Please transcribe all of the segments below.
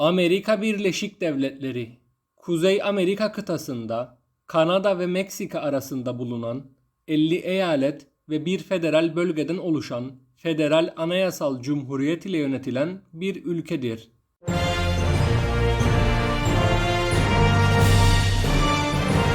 Amerika Birleşik Devletleri Kuzey Amerika kıtasında Kanada ve Meksika arasında bulunan 50 eyalet ve bir federal bölgeden oluşan federal anayasal cumhuriyet ile yönetilen bir ülkedir.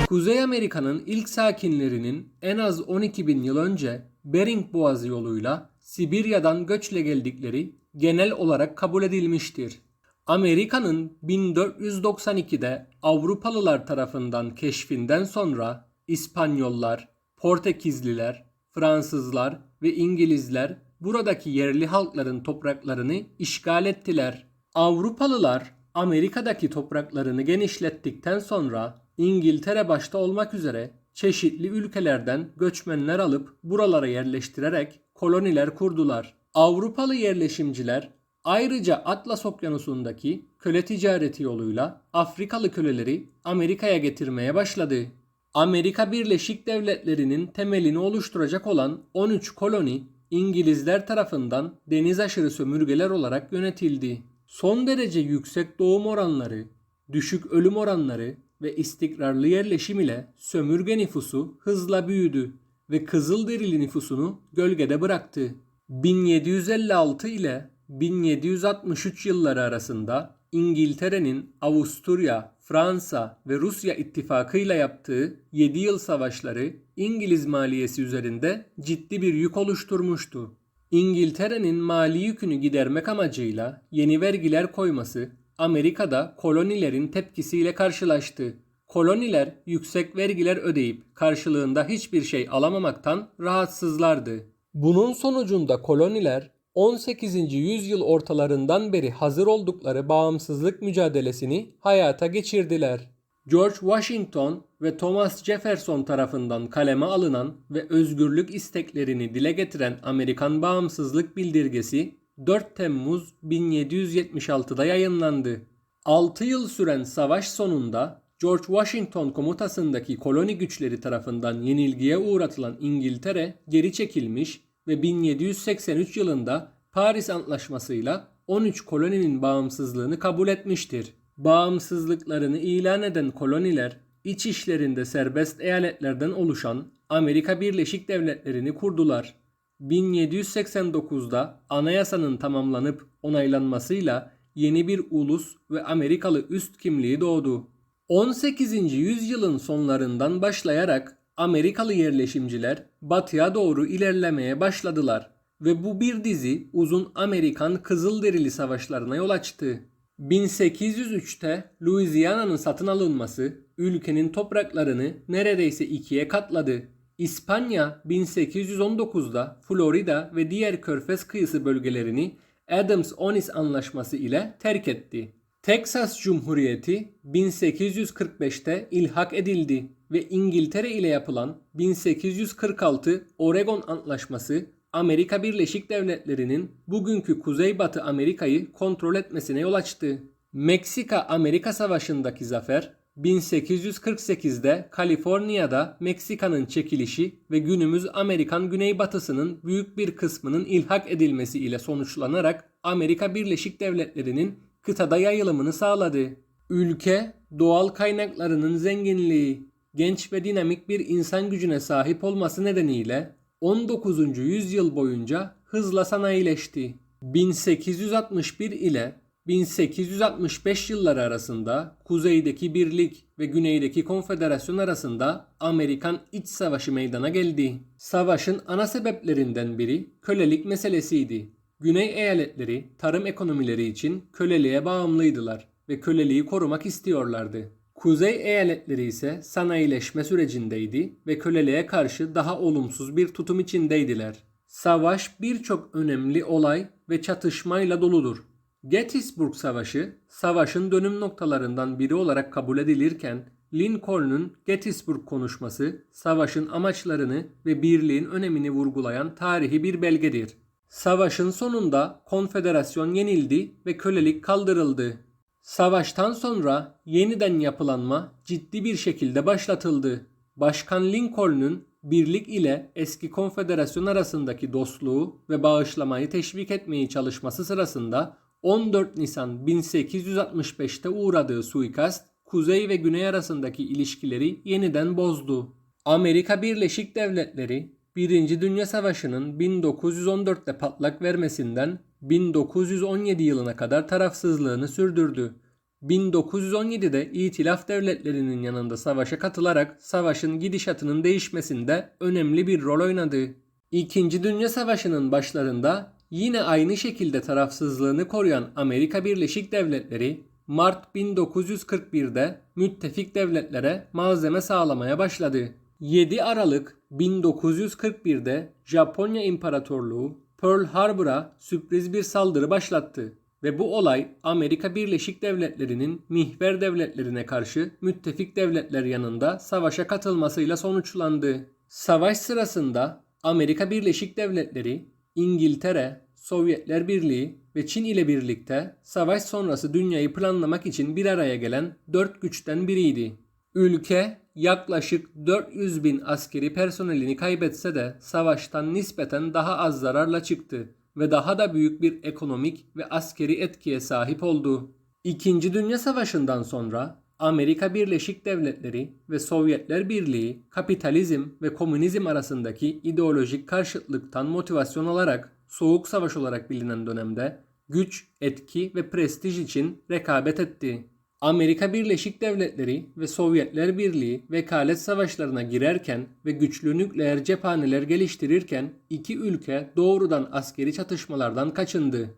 Kuzey Amerika'nın ilk sakinlerinin en az 12 bin yıl önce Bering Boğazı yoluyla Sibirya'dan göçle geldikleri genel olarak kabul edilmiştir. Amerika'nın 1492'de Avrupalılar tarafından keşfinden sonra İspanyollar, Portekizliler, Fransızlar ve İngilizler buradaki yerli halkların topraklarını işgal ettiler. Avrupalılar Amerika'daki topraklarını genişlettikten sonra İngiltere başta olmak üzere çeşitli ülkelerden göçmenler alıp buralara yerleştirerek koloniler kurdular. Avrupalı yerleşimciler ayrıca Atlas Okyanusu'ndaki köle ticareti yoluyla Afrikalı köleleri Amerika'ya getirmeye başladı. Amerika Birleşik Devletleri'nin temelini oluşturacak olan 13 koloni İngilizler tarafından deniz aşırı sömürgeler olarak yönetildi. Son derece yüksek doğum oranları, düşük ölüm oranları ve istikrarlı yerleşim ile sömürge nüfusu hızla büyüdü ve Kızılderili nüfusunu gölgede bıraktı. 1756 ile 1763 yılları arasında İngiltere'nin Avusturya, Fransa ve Rusya ittifakıyla yaptığı 7 yıl savaşları İngiliz maliyesi üzerinde ciddi bir yük oluşturmuştu. İngiltere'nin mali yükünü gidermek amacıyla yeni vergiler koyması Amerika'da kolonilerin tepkisiyle karşılaştı. Koloniler yüksek vergiler ödeyip karşılığında hiçbir şey alamamaktan rahatsızlardı. Bunun sonucunda koloniler 18. yüzyıl ortalarından beri hazır oldukları bağımsızlık mücadelesini hayata geçirdiler. George Washington ve Thomas Jefferson tarafından kaleme alınan ve özgürlük isteklerini dile getiren Amerikan Bağımsızlık Bildirgesi 4 Temmuz 1776'da yayınlandı. 6 yıl süren savaş sonunda George Washington komutasındaki koloni güçleri tarafından yenilgiye uğratılan İngiltere geri çekilmiş ve 1783 yılında Paris Antlaşması'yla 13 koloninin bağımsızlığını kabul etmiştir. Bağımsızlıklarını ilan eden koloniler iç işlerinde serbest eyaletlerden oluşan Amerika Birleşik Devletleri'ni kurdular. 1789'da anayasanın tamamlanıp onaylanmasıyla yeni bir ulus ve Amerikalı üst kimliği doğdu. 18. yüzyılın sonlarından başlayarak Amerikalı yerleşimciler batıya doğru ilerlemeye başladılar ve bu bir dizi uzun Amerikan Kızılderili savaşlarına yol açtı. 1803'te Louisiana'nın satın alınması ülkenin topraklarını neredeyse ikiye katladı. İspanya 1819'da Florida ve diğer körfez kıyısı bölgelerini Adams-Onis Anlaşması ile terk etti. Teksas Cumhuriyeti 1845'te ilhak edildi ve İngiltere ile yapılan 1846 Oregon Antlaşması Amerika Birleşik Devletleri'nin bugünkü Kuzeybatı Amerika'yı kontrol etmesine yol açtı. Meksika-Amerika Savaşı'ndaki zafer 1848'de Kaliforniya'da Meksika'nın çekilişi ve günümüz Amerikan güneybatısının büyük bir kısmının ilhak edilmesi ile sonuçlanarak Amerika Birleşik Devletleri'nin kıtada yayılımını sağladı. Ülke doğal kaynaklarının zenginliği, genç ve dinamik bir insan gücüne sahip olması nedeniyle 19. yüzyıl boyunca hızla sanayileşti. 1861 ile 1865 yılları arasında kuzeydeki birlik ve güneydeki konfederasyon arasında Amerikan İç Savaşı meydana geldi. Savaşın ana sebeplerinden biri kölelik meselesiydi. Güney eyaletleri tarım ekonomileri için köleliğe bağımlıydılar ve köleliği korumak istiyorlardı. Kuzey eyaletleri ise sanayileşme sürecindeydi ve köleliğe karşı daha olumsuz bir tutum içindeydiler. Savaş birçok önemli olay ve çatışmayla doludur. Gettysburg Savaşı, savaşın dönüm noktalarından biri olarak kabul edilirken Lincoln'un Gettysburg konuşması savaşın amaçlarını ve birliğin önemini vurgulayan tarihi bir belgedir. Savaşın sonunda konfederasyon yenildi ve kölelik kaldırıldı. Savaştan sonra yeniden yapılanma ciddi bir şekilde başlatıldı. Başkan Lincoln'un birlik ile eski konfederasyon arasındaki dostluğu ve bağışlamayı teşvik etmeyi çalışması sırasında 14 Nisan 1865'te uğradığı suikast Kuzey ve Güney arasındaki ilişkileri yeniden bozdu. Amerika Birleşik Devletleri 1. Dünya Savaşı'nın 1914'te patlak vermesinden 1917 yılına kadar tarafsızlığını sürdürdü. 1917'de İtilaf Devletleri'nin yanında savaşa katılarak savaşın gidişatının değişmesinde önemli bir rol oynadı. İkinci Dünya Savaşı'nın başlarında yine aynı şekilde tarafsızlığını koruyan Amerika Birleşik Devletleri Mart 1941'de müttefik devletlere malzeme sağlamaya başladı. 7 Aralık 1941'de Japonya İmparatorluğu Pearl Harbor'a sürpriz bir saldırı başlattı ve bu olay Amerika Birleşik Devletleri'nin mihver devletlerine karşı müttefik devletler yanında savaşa katılmasıyla sonuçlandı. Savaş sırasında Amerika Birleşik Devletleri, İngiltere, Sovyetler Birliği ve Çin ile birlikte savaş sonrası dünyayı planlamak için bir araya gelen dört güçten biriydi. Ülke yaklaşık 400 bin askeri personelini kaybetse de savaştan nispeten daha az zararla çıktı ve daha da büyük bir ekonomik ve askeri etkiye sahip oldu. İkinci Dünya Savaşı'ndan sonra Amerika Birleşik Devletleri ve Sovyetler Birliği kapitalizm ve komünizm arasındaki ideolojik karşıtlıktan motivasyon alarak Soğuk Savaş olarak bilinen dönemde güç, etki ve prestij için rekabet etti. Amerika Birleşik Devletleri ve Sovyetler Birliği vekalet savaşlarına girerken ve güçlü nükleer cephaneler geliştirirken iki ülke doğrudan askeri çatışmalardan kaçındı.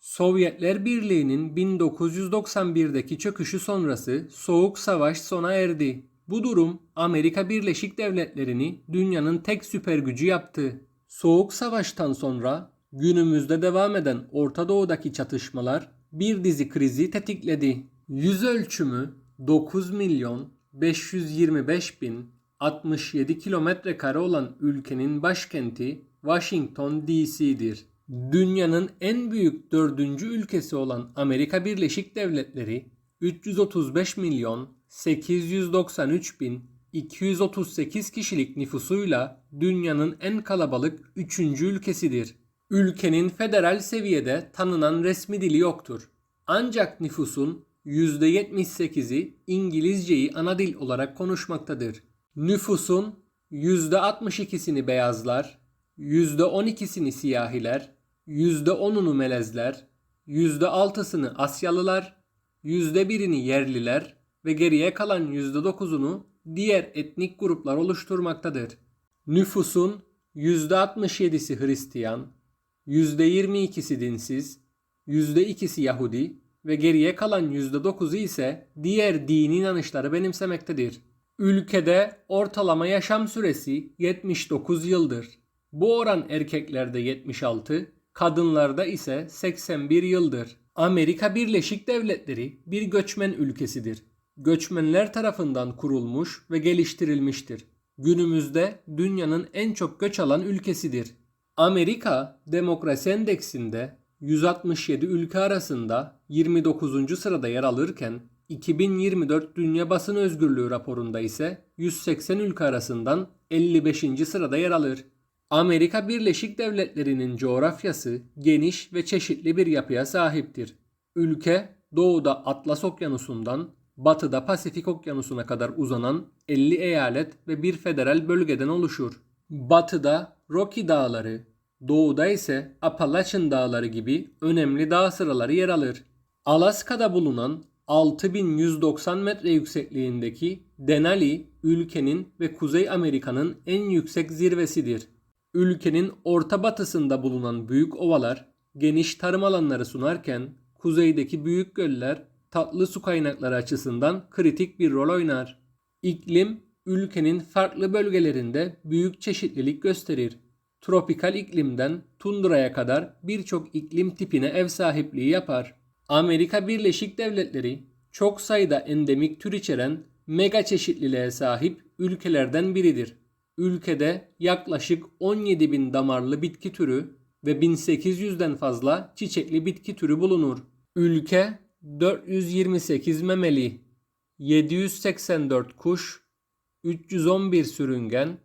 Sovyetler Birliği'nin 1991'deki çöküşü sonrası Soğuk Savaş sona erdi. Bu durum Amerika Birleşik Devletleri'ni dünyanın tek süper gücü yaptı. Soğuk Savaş'tan sonra günümüzde devam eden Orta Doğu'daki çatışmalar bir dizi krizi tetikledi. Yüz ölçümü 9 milyon 525 bin 67 kilometre kare olan ülkenin başkenti Washington DC'dir. Dünyanın en büyük dördüncü ülkesi olan Amerika Birleşik Devletleri 335 milyon 893 bin 238 kişilik nüfusuyla dünyanın en kalabalık üçüncü ülkesidir. Ülkenin federal seviyede tanınan resmi dili yoktur. Ancak nüfusun %78'i İngilizceyi ana dil olarak konuşmaktadır. Nüfusun %62'sini beyazlar, %12'sini siyahiler, %10'unu melezler, %6'sını Asyalılar, %1'ini yerliler ve geriye kalan %9'unu diğer etnik gruplar oluşturmaktadır. Nüfusun %67'si Hristiyan, %22'si dinsiz, %2'si Yahudi ve geriye kalan %9'u ise diğer dini inanışları benimsemektedir. Ülkede ortalama yaşam süresi 79 yıldır. Bu oran erkeklerde 76, kadınlarda ise 81 yıldır. Amerika Birleşik Devletleri bir göçmen ülkesidir. Göçmenler tarafından kurulmuş ve geliştirilmiştir. Günümüzde dünyanın en çok göç alan ülkesidir. Amerika Demokrasi Endeksinde 167 ülke arasında 29. sırada yer alırken 2024 Dünya Basın Özgürlüğü raporunda ise 180 ülke arasından 55. sırada yer alır. Amerika Birleşik Devletleri'nin coğrafyası geniş ve çeşitli bir yapıya sahiptir. Ülke doğuda Atlas Okyanusu'ndan batıda Pasifik Okyanusu'na kadar uzanan 50 eyalet ve bir federal bölgeden oluşur. Batıda Rocky Dağları, doğuda ise Appalachian Dağları gibi önemli dağ sıraları yer alır. Alaska'da bulunan 6190 metre yüksekliğindeki Denali ülkenin ve Kuzey Amerika'nın en yüksek zirvesidir. Ülkenin orta batısında bulunan büyük ovalar geniş tarım alanları sunarken kuzeydeki büyük göller tatlı su kaynakları açısından kritik bir rol oynar. İklim ülkenin farklı bölgelerinde büyük çeşitlilik gösterir. Tropikal iklimden tundraya kadar birçok iklim tipine ev sahipliği yapar. Amerika Birleşik Devletleri çok sayıda endemik tür içeren mega çeşitliliğe sahip ülkelerden biridir. Ülkede yaklaşık 17 bin damarlı bitki türü ve 1800'den fazla çiçekli bitki türü bulunur. Ülke 428 memeli, 784 kuş, 311 sürüngen,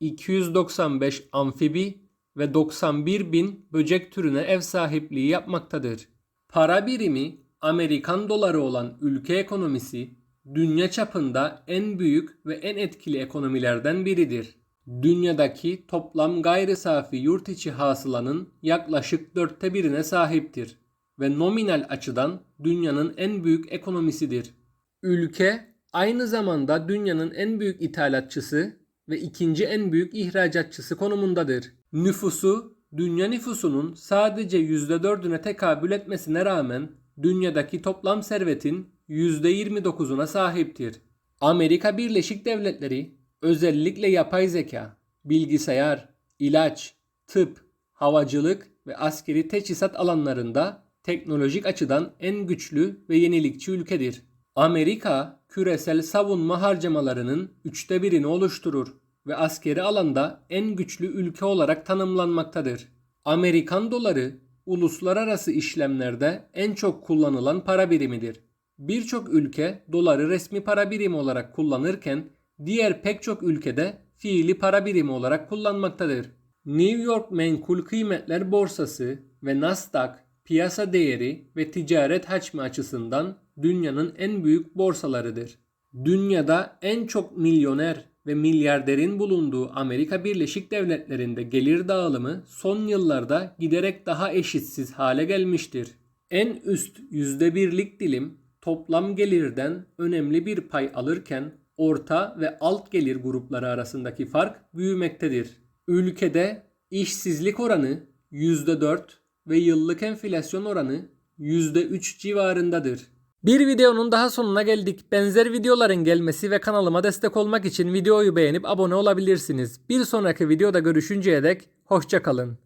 295 amfibi ve 91 bin böcek türüne ev sahipliği yapmaktadır. Para birimi Amerikan doları olan ülke ekonomisi dünya çapında en büyük ve en etkili ekonomilerden biridir. Dünyadaki toplam gayri safi yurt içi hasılanın yaklaşık dörtte birine sahiptir ve nominal açıdan dünyanın en büyük ekonomisidir. Ülke aynı zamanda dünyanın en büyük ithalatçısı ve ikinci en büyük ihracatçısı konumundadır. Nüfusu dünya nüfusunun sadece %4'üne tekabül etmesine rağmen dünyadaki toplam servetin %29'una sahiptir. Amerika Birleşik Devletleri özellikle yapay zeka, bilgisayar, ilaç, tıp, havacılık ve askeri teçhizat alanlarında teknolojik açıdan en güçlü ve yenilikçi ülkedir. Amerika küresel savunma harcamalarının üçte birini oluşturur ve askeri alanda en güçlü ülke olarak tanımlanmaktadır. Amerikan doları uluslararası işlemlerde en çok kullanılan para birimidir. Birçok ülke doları resmi para birimi olarak kullanırken diğer pek çok ülkede fiili para birimi olarak kullanmaktadır. New York Menkul Kıymetler Borsası ve Nasdaq piyasa değeri ve ticaret hacmi açısından dünyanın en büyük borsalarıdır. Dünyada en çok milyoner ve milyarderin bulunduğu Amerika Birleşik Devletleri'nde gelir dağılımı son yıllarda giderek daha eşitsiz hale gelmiştir. En üst %1'lik dilim toplam gelirden önemli bir pay alırken orta ve alt gelir grupları arasındaki fark büyümektedir. Ülkede işsizlik oranı %4 ve yıllık enflasyon oranı %3 civarındadır. Bir videonun daha sonuna geldik. Benzer videoların gelmesi ve kanalıma destek olmak için videoyu beğenip abone olabilirsiniz. Bir sonraki videoda görüşünceye dek hoşçakalın.